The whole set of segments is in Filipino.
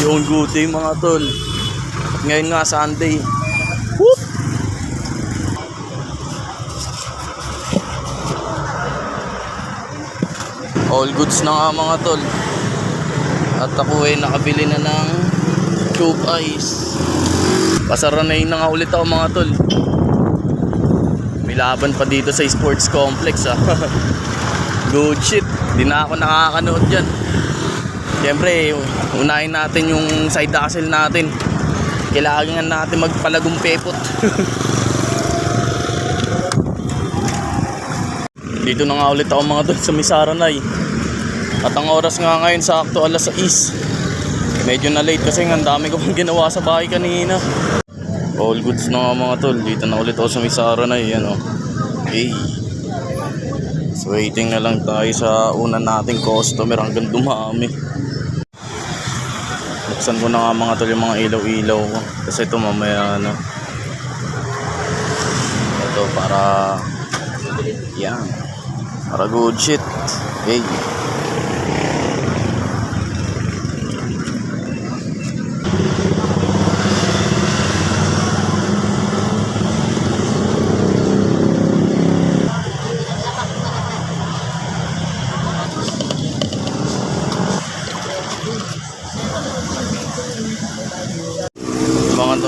Yung day mga tol. Ngayon nga Sunday. Whoop! All goods na nga mga tol. At ako ay nakabili na ng tube ice. Pasaranayin na nga ulit ako mga tol. May pa dito sa sports complex ah. Good shit. Di na ako nakakanood dyan. Siyempre, unahin natin yung side hustle natin. Kailangan natin magpalagong pepot. Dito na nga ulit ako mga tol sa Misaranay. At ang oras nga ngayon sakto alas 6. Medyo na late kasi ang dami ko pang ginawa sa bahay kanina. All goods na nga mga tol. Dito na ulit ako sa Misaranay. Yan o. Hey. So waiting na lang tayo sa una nating customer hanggang dumami. Buksan ko na nga mga tol yung mga ilaw-ilaw. Kasi ito mamaya ano. Ito para yan. Para good shit. Hey.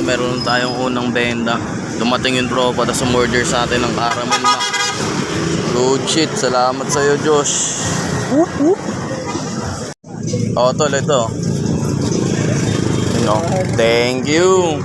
Meron tayong unang benda. Dumating yung tropa tapos umorder sa atin ng caramel mac. Good shit. Salamat sa iyo, Josh. Whoop, whoop. Oh, tol, ito. No. Thank you.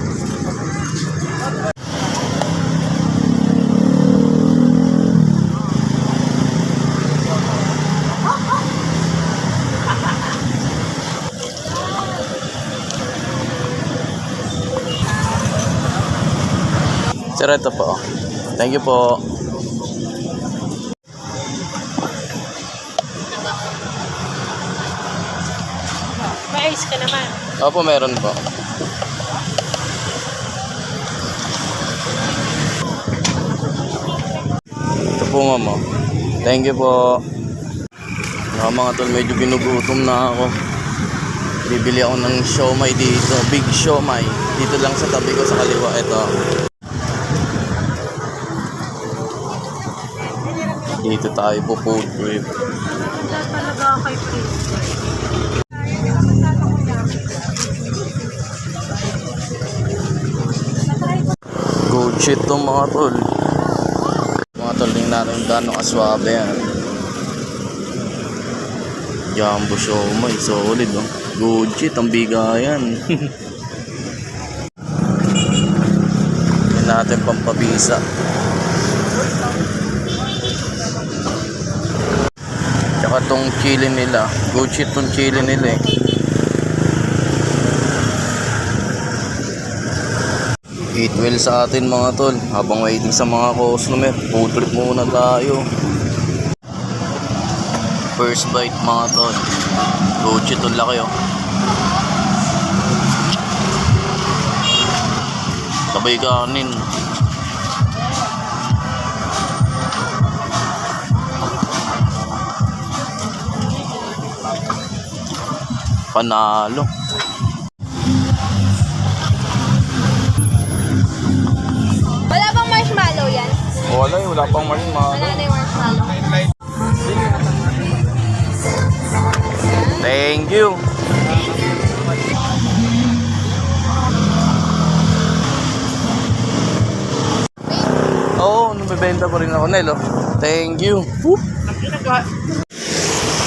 Sir, ito po. Thank you po. May ice ka naman. Opo, meron po. Ito po, mama. Thank you po. Mga mga tol, medyo ginugutom na ako. Bibili ako ng siomay dito. Big siomay. Dito lang sa tabi ko sa kaliwa. Ito. Dito tayo po food trip. Talaga ako kay Prince. Good shit to mga tol. Mga tol, tingnan natin gano'ng kaswabe yan. Jumbo siomay, solid oh. Good shit, ang bigayan. Yan natin pampabisa. Tsaka tong chili nila. Good shit tong chili nila eh. Eat well sa atin mga tol. Habang waiting sa mga customer, food trip muna tayo. First bite mga tol. Gochi tol laki oh. Sabay kanin. Panalo. Wala bang marshmallow yan? Wala eh, wala pang maling Wala na yung marshmallow. Thank you. Oo, oh, nabibenta pa rin ako, Nel. oh. Thank you. Whoop.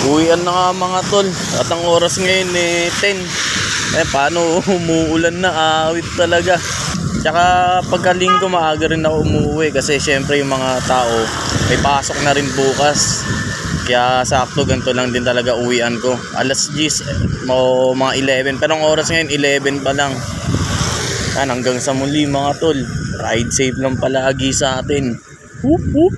Uwian na nga mga tol. At ang oras ngayon eh 10. Eh paano umuulan na awit talaga. Tsaka pagkalinggo maaga rin ako umuwi kasi syempre yung mga tao may pasok na rin bukas. Kaya sakto ganito lang din talaga uwian ko. Alas 10 mo mga 11 pero ang oras ngayon 11 pa lang. Yan hanggang sa muli mga tol. Ride safe lang palagi sa atin. Whoop whoop.